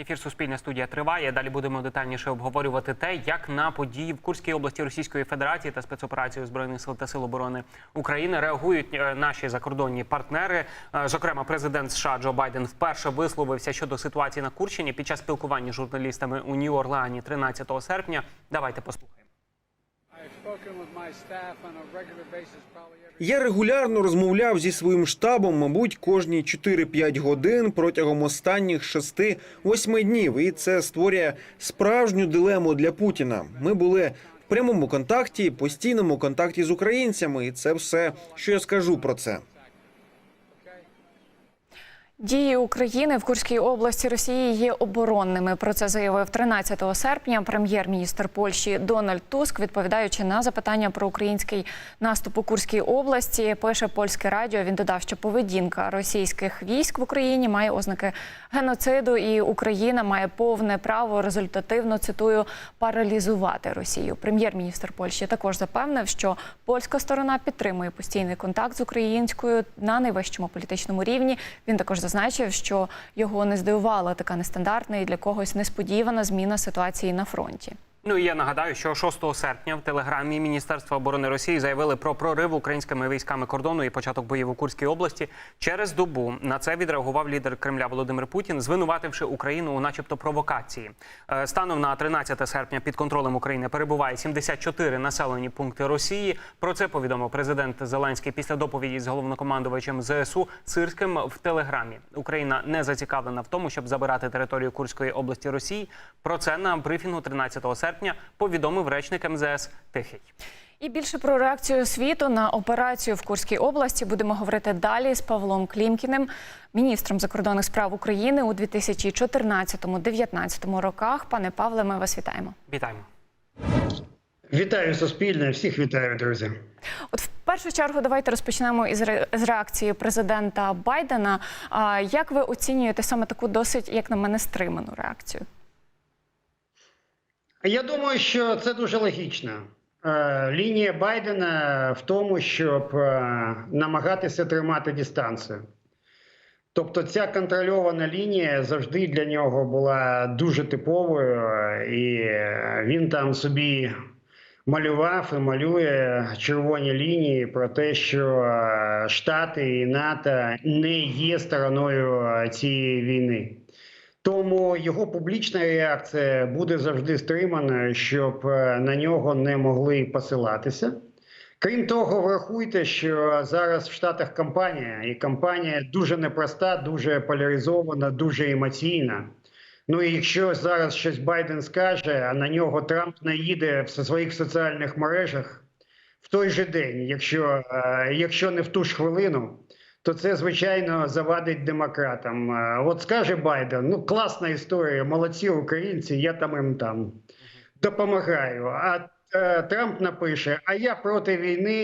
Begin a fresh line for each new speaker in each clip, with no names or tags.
Ефір Суспільна студія триває. Далі будемо детальніше обговорювати те, як на події в Курській області Російської Федерації та спецоперацію збройних сил та сил оборони України реагують е, наші закордонні партнери. Е, Зокрема, президент США Джо Байден вперше висловився щодо ситуації на Курщині під час спілкування з журналістами у Нью-Орлеані 13 серпня. Давайте послухаємо.
Я регулярно розмовляв зі своїм штабом, мабуть, кожні 4-5 годин протягом останніх 6-8 днів, і це створює справжню дилему для Путіна. Ми були в прямому контакті, постійному контакті з українцями, і це все, що я скажу про це.
Дії України в Курській області Росії є оборонними. Про це заявив 13 серпня прем'єр-міністр Польщі Дональд Туск, відповідаючи на запитання про український наступ у Курській області. Пише польське радіо. Він додав, що поведінка російських військ в Україні має ознаки геноциду, і Україна має повне право результативно цитую паралізувати Росію. Прем'єр-міністр Польщі також запевнив, що польська сторона підтримує постійний контакт з українською на найвищому політичному рівні. Він також зазначив, що його не здивувала така нестандартна і для когось несподівана зміна ситуації на фронті.
Ну і я нагадаю, що 6 серпня в телеграмі Міністерства оборони Росії заявили про прорив українськими військами кордону і початок боїв у Курській області. Через добу на це відреагував лідер Кремля Володимир Путін, звинувативши Україну у, начебто, провокації. Е, Станом на 13 серпня під контролем України перебуває 74 населені пункти Росії. Про це повідомив президент Зеленський після доповіді з головнокомандувачем ЗСУ Сирським в телеграмі. Україна не зацікавлена в тому, щоб забирати територію Курської області Росії. Про це на брифінгу 13 серпня повідомив речник МЗС Тихий.
І більше про реакцію світу на операцію в Курській області будемо говорити далі з Павлом Клімкіним, міністром закордонних справ України у 2014-2019 роках. Пане Павле, ми вас вітаємо.
Вітаємо.
Вітаю Суспільне, всіх вітаю, друзі.
От в першу чергу давайте розпочнемо із ре- з реакції президента Байдена. А як ви оцінюєте саме таку досить, як на мене, стриману реакцію?
Я думаю, що це дуже логічно. Е, Лінія Байдена в тому, щоб е, намагатися тримати дистанцію. Тобто ця контрольована лінія завжди для нього була дуже типовою, і він там собі малював і малює червоні лінії про те, що е, Штати і НАТО не є стороною цієї війни. Тому його публічна реакція буде завжди стриманою, щоб е, на нього не могли посилатися. Крім того, врахуйте, що зараз в Штатах кампанія, і кампанія дуже непроста, дуже поляризована, дуже емоційна. Ну і якщо зараз щось Байден скаже, а на нього Трамп наїде в своїх соціальних мережах в той же день, якщо, е, якщо не в ту ж хвилину, то це звичайно завадить демократам. От скаже Байден: ну класна історія, молодці українці, я там їм там допомагаю. А е, Трамп напише: А я проти війни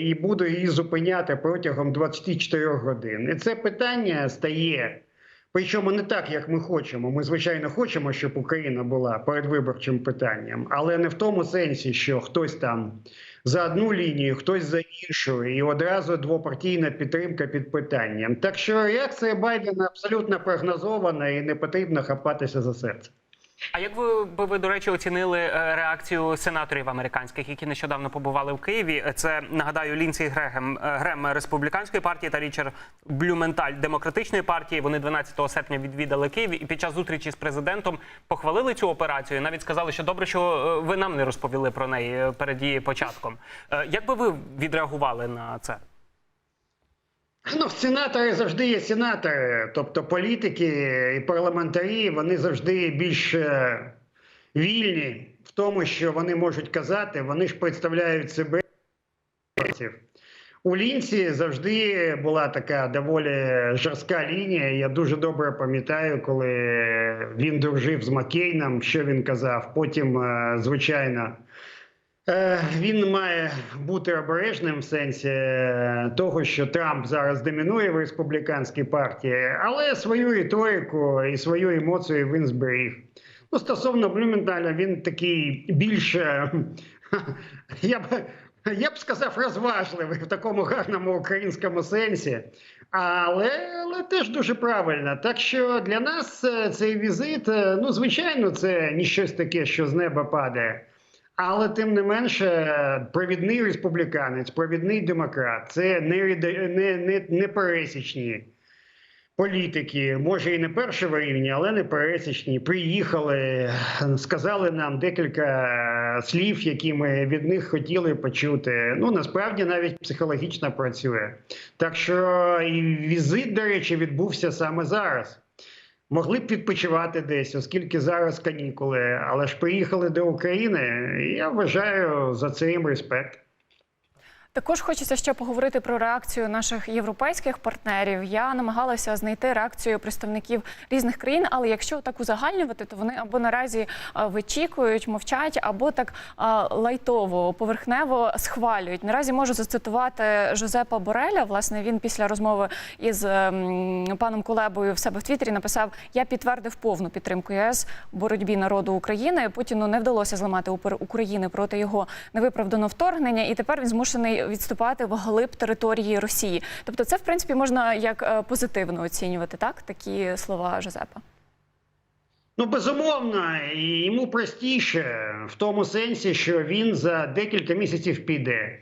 і буду її зупиняти протягом 24 годин. І це питання стає. Причому не так, як ми хочемо. Ми звичайно хочемо, щоб Україна була передвиборчим питанням, але не в тому сенсі, що хтось там за одну лінію, хтось за іншу, і одразу двопартійна підтримка під питанням. Так що реакція Байдена абсолютно прогнозована і не потрібно хапатися за серце.
А як ви би ви, до речі, оцінили е, реакцію сенаторів американських, які нещодавно побували в Києві? Це нагадаю Лінсі Грегем е, Грем республіканської партії та Річард Блюменталь демократичної партії. Вони 12 серпня відвідали Київ і під час зустрічі з президентом похвалили цю операцію. Навіть сказали, що добре, що е, ви нам не розповіли про неї перед її початком. Як би ви відреагували на це?
Ну, сенатори завжди є сенатори, тобто політики і парламентарі, вони завжди більш е, вільні в тому, що вони можуть казати, вони ж представляють себе. У Лінці завжди була така доволі жорстка лінія. Я дуже добре пам'ятаю, коли він дружив з Маккейном, що він казав. Потім, е, звичайно, Він має бути обережним в сенсі е, того, що Трамп зараз домінує в республіканській партії, але свою риторику і свою емоцію він зберіг. Ну, стосовно Блюменталя, він такий більше, я б, я б сказав, розважливий в такому гарному українському сенсі. Але, але теж дуже правильно. Так що для нас е, цей візит, е, ну звичайно, це не щось таке, що з неба падає. Але тим не менше, провідний республіканець, провідний демократ це не, не, не, не пересічні політики, може і не першого рівня, але не пересічні. Приїхали, сказали нам декілька слів, які ми від них хотіли почути. Ну насправді навіть психологічно працює. Так що і візит, до речі, відбувся саме зараз. Могли б відпочивати десь, оскільки зараз канікули, але ж приїхали до України. Я вважаю за цим респект.
Також хочеться ще поговорити про реакцію наших європейських партнерів. Я намагалася знайти реакцію представників різних країн, але якщо так узагальнювати, то вони або наразі вичікують, мовчать, або так лайтово, поверхнево схвалюють. Наразі можу зацитувати Жозепа Бореля. Власне, він після розмови із ем, паном Кулебою в себе в Твіттері написав: Я підтвердив повну підтримку ЄС боротьбі народу України. Путіну не вдалося зламати упор України проти його невиправданого вторгнення, і тепер він змушений відступати в глиб території Росії. Тобто, це в принципі можна як е, позитивно оцінювати, так такі слова Жозепа.
Ну, безумовно, йому простіше в тому сенсі, що він за декілька місяців піде.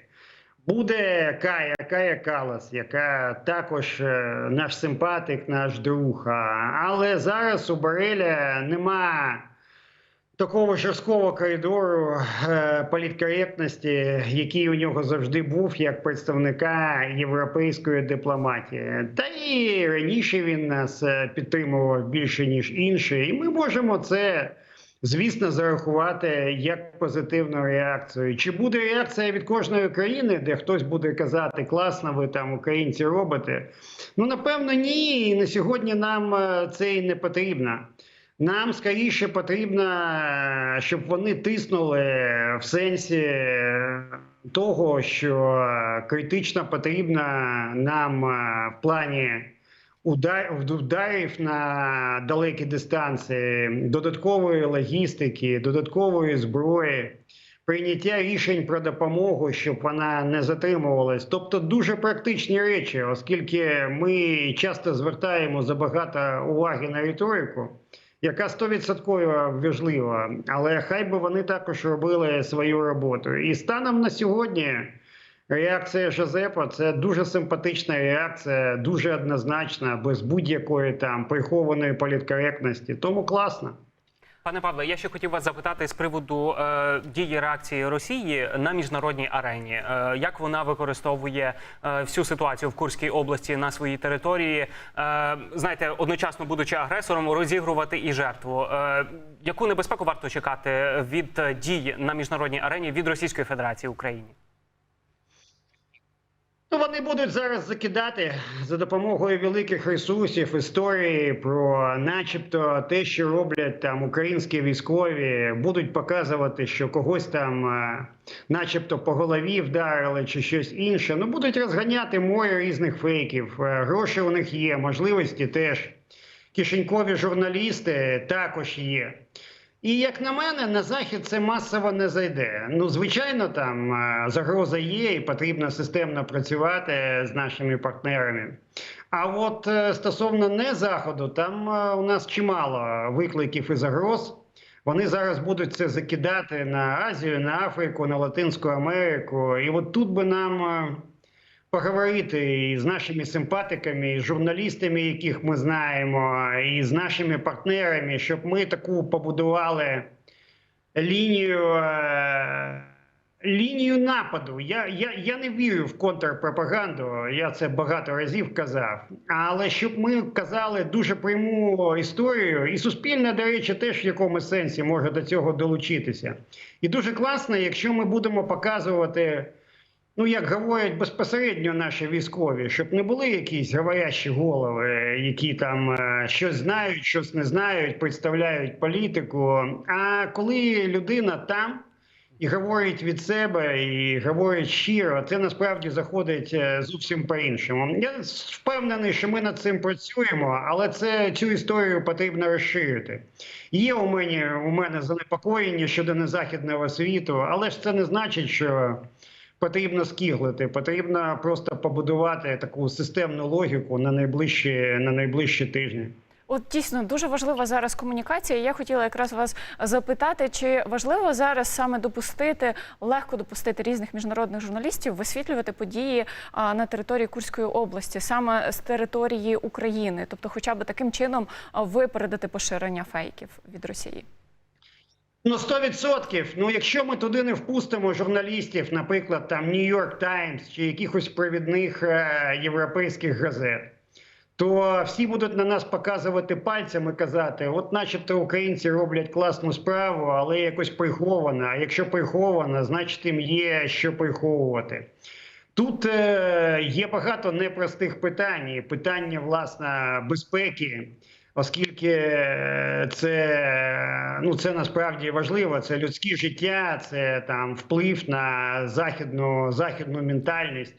Буде Кая, Кая Калас, яка також е, наш симпатик, наш друг. Але зараз у Бореля нема такого жорсткого коридору е, політкоректності, який у нього завжди був як представника європейської дипломатії. Та і раніше він нас е, підтримував більше ніж інші, і ми можемо це. Звісно, зарахувати як позитивну реакцію. Чи буде реакція від кожної країни, де хтось буде казати, класно, ви там українці робите? Ну напевно, ні. І на сьогодні нам е, це і не потрібно. Нам скоріше потрібно, щоб вони тиснули в сенсі е, того, що критично потрібно нам е, в плані удар, ударів на далекі дистанції, додаткової логістики, додаткової зброї. Прийняття рішень про допомогу, щоб вона не затримувалась, тобто дуже практичні речі, оскільки ми часто звертаємо забагато уваги на риторику, яка стовідсотково важлива, але хай би вони також робили свою роботу. І станом на сьогодні реакція Жозепа це дуже симпатична реакція, дуже однозначна, без будь-якої там прихованої політкоректності. Тому класно.
Пане Павле, я ще хотів вас запитати з приводу е, дії реакції Росії на міжнародній арені. Е, як вона використовує е, всю ситуацію в Курській області на своїй території? Е, знаєте, одночасно будучи агресором, розігрувати і жертву. Е, яку небезпеку варто чекати від е, дій на міжнародній арені від Російської Федерації Україні?
Ну, вони будуть зараз закидати за допомогою великих ресурсів історії про, начебто, те, що роблять там українські військові, будуть показувати, що когось там, е, начебто, по голові вдарили чи щось інше. Ну будуть розганяти море різних фейків. Е, Гроші у них є, можливості теж. Кишенькові журналісти також є. І як на мене, на захід це масово не зайде. Ну, звичайно, там е, загроза є, і потрібно системно працювати з нашими партнерами. А от е, стосовно не заходу, там е, у нас чимало викликів і загроз. Вони зараз будуть це закидати на Азію, на Африку, на Латинську Америку. І от тут би нам поговорити з нашими симпатиками, з журналістами, яких ми знаємо, і з нашими партнерами, щоб ми таку побудували лінію. е, Лінію нападу. Я, я, я не вірю в контрпропаганду, я це багато разів казав. Але щоб ми казали дуже пряму історію, і суспільне, до речі, теж в якомусь сенсі може до цього долучитися. І дуже класно, якщо ми будемо показувати ну як говорять безпосередньо наші військові, щоб не були якісь говорящі голови, які там е, щось знають, щось не знають, представляють політику. А коли людина там. І говорить від себе, і говорить щиро, це насправді заходить е, зовсім по-іншому. Я впевнений, що ми над цим працюємо, але це цю історію потрібно розширити. Є у мене у мене занепокоєння щодо незахідного світу, але ж це не значить, що потрібно скіглити, потрібно просто побудувати таку системну логіку на найближчі на найближчі тижні.
От дійсно дуже важлива зараз комунікація. Я хотіла якраз вас запитати, чи важливо зараз саме допустити легко допустити різних міжнародних журналістів висвітлювати події на території Курської області, саме з території України, тобто, хоча б таким чином випередити поширення фейків від Росії.
Ну, 100%. Ну, якщо ми туди не впустимо журналістів, наприклад, там York Times чи якихось провідних е, європейських газет, то всі будуть на нас показувати пальцем і казати: от, начебто, українці роблять класну справу, але якось прихована. А якщо прихована, значить їм є що приховувати. Тут е, є багато непростих питань. Питання власне безпеки, оскільки е, це, ну, це насправді важливо. Це людське життя, це там вплив на західну, західну ментальність.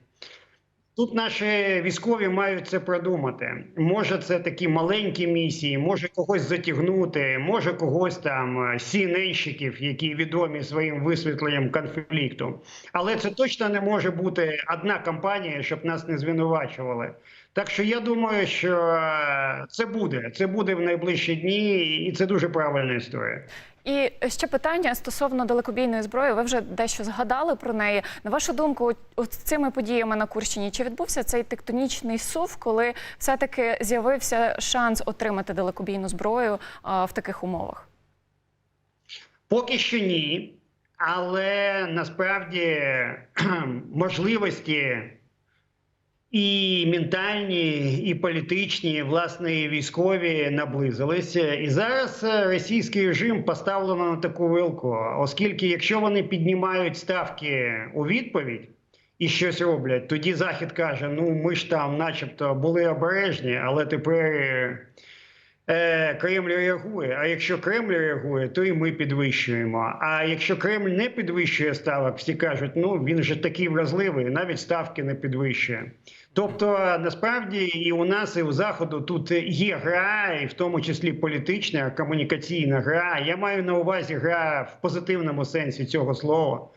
Тут наші військові мають це продумати. Може, це такі маленькі місії, може когось затягнути, може когось там сінейщиків, які відомі своїм висвітленням конфлікту. Але це точно не може бути одна кампанія, щоб нас не звинувачували. Так що я думаю, що е, це буде. Це буде в найближчі дні, і це дуже правильна історія.
І ще питання стосовно далекобійної зброї. Ви вже дещо згадали про неї. На вашу думку, от- от цими подіями на Курщині чи відбувся цей тектонічний сув, коли все-таки з'явився шанс отримати далекобійну зброю а, в таких умовах?
Поки що ні, але насправді можливості і ментальні, і політичні, власне, і військові наблизилися. І зараз е, російський режим поставлено на таку вилку, оскільки якщо вони піднімають ставки у відповідь. І щось роблять. Тоді Захід каже: ну ми ж там, начебто, були обережні, але тепер Кремль реагує. А якщо Кремль реагує, то і ми підвищуємо. А якщо Кремль не підвищує ставок, всі кажуть, ну він же такий вразливий, навіть ставки не підвищує. Тобто, насправді і у нас, і у заходу тут є гра, і в тому числі політична, комунікаційна гра. Я маю на увазі гра в позитивному сенсі цього слова.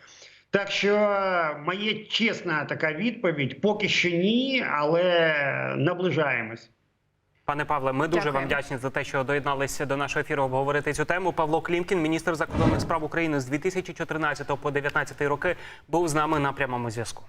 Так що моє чесна така відповідь: поки що ні, але наближаємось.
Пане Павле, ми дуже
Дякую.
вам вдячні за те, що доєдналися до нашого ефіру обговорити цю тему. Павло Клімкін, міністр закордонних справ України з 2014 по 2019 роки, був з нами на прямому зв'язку.